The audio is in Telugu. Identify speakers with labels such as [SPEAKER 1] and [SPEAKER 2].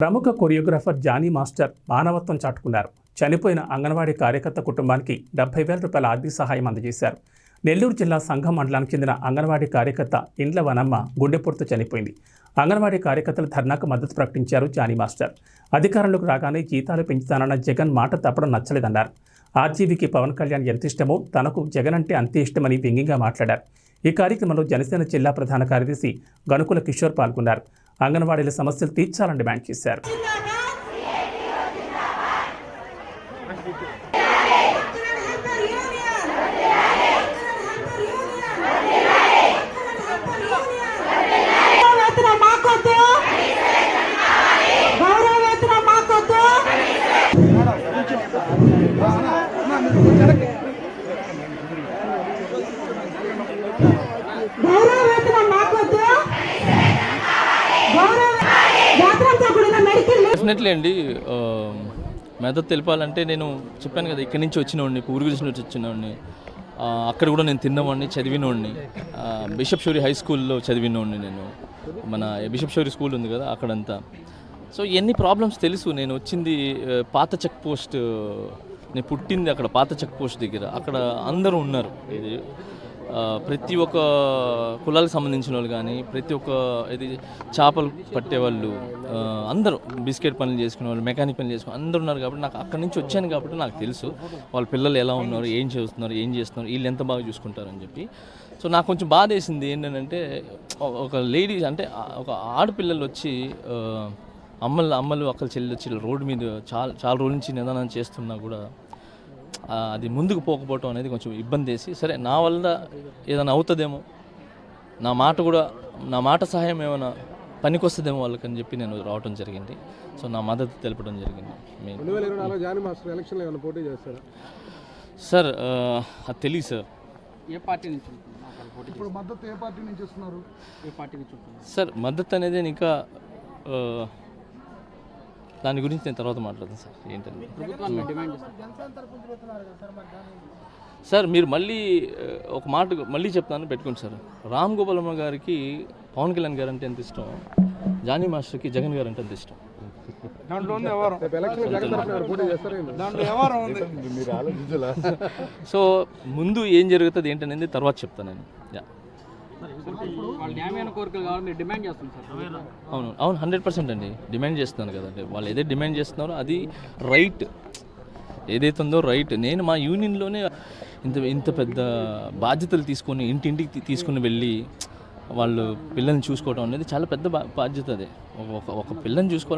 [SPEAKER 1] ప్రముఖ కొరియోగ్రాఫర్ జానీ మాస్టర్ మానవత్వం చాటుకున్నారు. చనిపోయిన అంగన్వాడీ కార్యకర్త కుటుంబానికి డెబ్బై వేల రూపాయల ఆర్థిక సహాయం అందజేశారు. నెల్లూరు జిల్లా సంఘం మండలానికి చెందిన అంగన్వాడీ కార్యకర్త ఇండ్ల వనమ్మ గుండెపోటుతో చనిపోయింది. అంగన్వాడీ కార్యకర్తలు ధర్నాకు మద్దతు ప్రకటించారు జానీ మాస్టర్. అధికారంలోకి రాగానే జీతాలు పెంచుతానన్న జగన్ మాట తప్పడం నచ్చలేదన్నారు. ఆర్జీవీకి పవన్ కళ్యాణ్ ఎంత ఇష్టమో తనకు జగన్ అంటే అంతే ఇష్టమని వ్యంగ్యంగా మాట్లాడారు. ఈ కార్యక్రమంలో జనసేన జిల్లా ప్రధాన కార్యదర్శి గనుకుల కిషోర్ పాల్గొన్నారు. అంగన్వాడీల సమస్యలు తీర్చాలని డిమాండ్ చేశారు.
[SPEAKER 2] డెఫినెట్లీ అండి. మెదక్ తెలిపాలంటే నేను చెప్పాను కదా ఇక్కడి నుంచి వచ్చినవాడిని పూర్వీకుల నుంచి వచ్చినవాడిని అక్కడ కూడా నేను తిన్నవాడిని చదివినోడిని బిషప్ షోరీ హై స్కూల్లో చదివినోడిని నేను. మన బిషప్ షోరీ స్కూల్ ఉంది కదా అక్కడంతా. సో ఎన్ని ప్రాబ్లమ్స్ తెలుసు నేను వచ్చింది పాత చెక్ పోస్ట్ నేను పుట్టింది అక్కడ పాత చెక్ పోస్ట్ దగ్గర. అక్కడ అందరూ ఉన్నారు. ప్రతి ఒక్క కులాలకు సంబంధించిన వాళ్ళు కానీ ప్రతి ఒక్క ఇది చేపలు పట్టేవాళ్ళు అందరూ బిస్కెట్ పనులు చేసుకునే వాళ్ళు మెకానిక్ పనులు చేసుకుని అందరూ ఉన్నారు కాబట్టి నాకు అక్కడి నుంచి వచ్చాను కాబట్టి నాకు తెలుసు వాళ్ళ పిల్లలు ఎలా ఉన్నారు ఏం చేస్తున్నారు ఏం చేస్తున్నారు వీళ్ళు ఎంత బాగా చూసుకుంటారని చెప్పి. సో నాకు కొంచెం బాధ వేసింది ఏంటంటే ఒక లేడీస్ అంటే ఒక ఆడపిల్లలు వచ్చి అమ్మలు అమ్మలు అక్కల చెల్లి వచ్చి రోడ్డు మీద చాలా చాలా రోజుల నుంచి నిదానం చేస్తున్నా కూడా అది ముందుకు పోకపోవటం అనేది కొంచెం ఇబ్బంది వేసి సరే నా వల్ల ఏదైనా అవుతుందేమో నా మాట కూడా నా మాట సహాయం ఏమైనా పనికొస్తుందేమో వాళ్ళకని చెప్పి నేను రావటం జరిగింది. సో నా మద్దతు తెలపడం జరిగింది. సార్ ఆ, అది తెలియదు సార్.
[SPEAKER 3] ఏ పార్టీ నుంచి
[SPEAKER 4] ఇప్పుడు మద్దతు ఏ పార్టీ నుంచి ఇస్తున్నారు.
[SPEAKER 3] ఏ పార్టీ నుంచి?
[SPEAKER 2] సార్ మద్దతు అనేది ఇంకా ఆ, దాని గురించి నేను తర్వాత మాట్లాడతాను సార్
[SPEAKER 3] చేస్తారు
[SPEAKER 2] సార్ మీరు మళ్ళీ ఒక మాట మళ్ళీ చెప్తాను పెట్టుకోండి సార్. రామ్ గోపాలమ్మ గారికి పవన్ కళ్యాణ్ గారు అంటే ఎంత ఇష్టం? జానీ మాస్టర్కి జగన్ గారు అంటే ఎంత ఇష్టం?
[SPEAKER 4] రేపు ఎలక్షన్ జగన్ తరఫున ఎవరు పోటీ చేస్తారా
[SPEAKER 2] సో ముందు ఏం జరుగుతుంది ఏంటనేది తర్వాత చెప్తాను నేను.
[SPEAKER 3] సార్.
[SPEAKER 2] అవును అవును హండ్రెడ్ పర్సెంట్ అండి. డిమాండ్ చేస్తున్నాను కదండి. వాళ్ళు ఏదైతే డిమాండ్ చేస్తున్నారో అది రైట్. ఏదైతే ఉందో రైట్. నేను మా యూనియన్లోనే ఇంత ఇంత పెద్ద బాధ్యతలు తీసుకొని ఇంటింటికి తీసుకుని వెళ్ళి వాళ్ళు పిల్లల్ని చూసుకోవడం అనేది చాలా పెద్ద బా- బాధ్యత అదే. ఒక ఒక పిల్లని చూసుకోవాలంటే